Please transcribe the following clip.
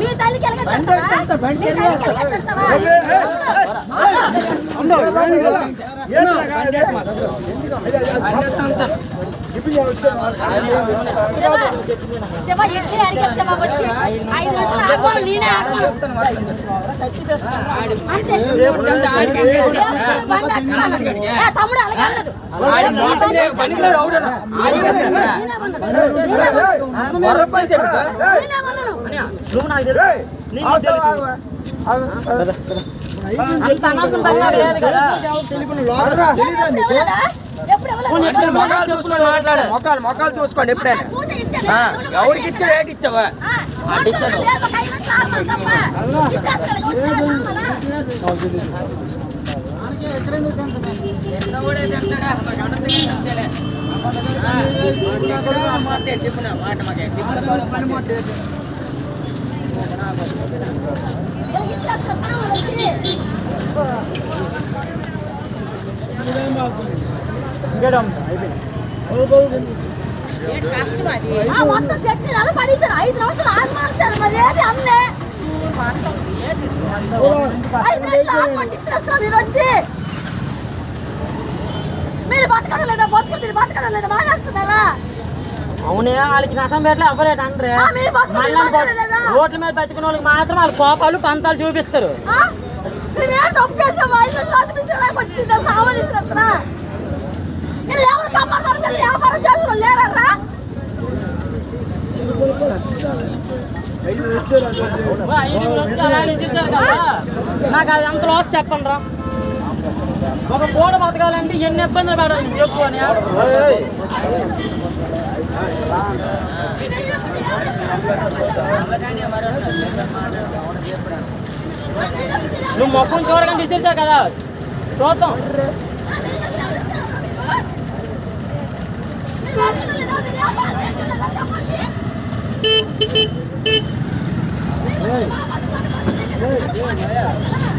మీ శివ ఎత్తి అడిగే శివ వచ్చి ఐదు నిమిషాలు ఆగమను నేనే ఆగమను అంతే బండి అట్టుకోను. ఏ, తమ్ముడు అలాగే అనలేదు. నేనేమన్నాను? అంత మొక్కలు మొక్కలు మొఖాలు చూసుకొని మాట్లాడు మొఖాలు మొఖాలు చూసుకోండి ఎప్పుడైనా ఎవరికి ఇచ్చావు ఏటి ఇచ్చావా ఆ, మాట్లాడు. లేదు, ఒక ఐదు మొత్తం చట్నీ నెల పడేసారు ఐదు నిమిషాలు ఆగమాల్చారు మరి ఏంటి అన్నే ఐదు నిమిషాలు ఆగమంటే ఇచ్చేస్తారు మీరు వచ్చి మీరు బతకడం లేదా? బతకడం మీరు బతకడం లేదా మానేస్తున్నారా అవునే వాళ్ళకి నష్టం పెట్టలే అంటే బతకలేదా? రోడ్ల మీద బతికిన వాళ్ళకి మాత్రం వాళ్ళ కోపాలు పంతాలు చూపిస్తారు. ఏం తప్పు చేసాము ఐదు నిమిషాలు ఆగిపించేలాగా వచ్చిందా? సామాన్ ఇస్తున్నా నేను ఎవరు కమ్మతారు కదా వ్యాపారం చేసిన లేరా వా, ఐదుగురు వచ్చి అలాగే ఇచ్చేసారు కదా నాకు అది అంత లాస్ చెప్పండి రా. ఒక పూట బతకాలంటే ఎన్ని ఇబ్బందులు పడాలి? చెప్పు అని. నువ్వు మొక్కం చూడగానే ఇచ్చేసావు కదా? చూద్దాం. చెప్పండి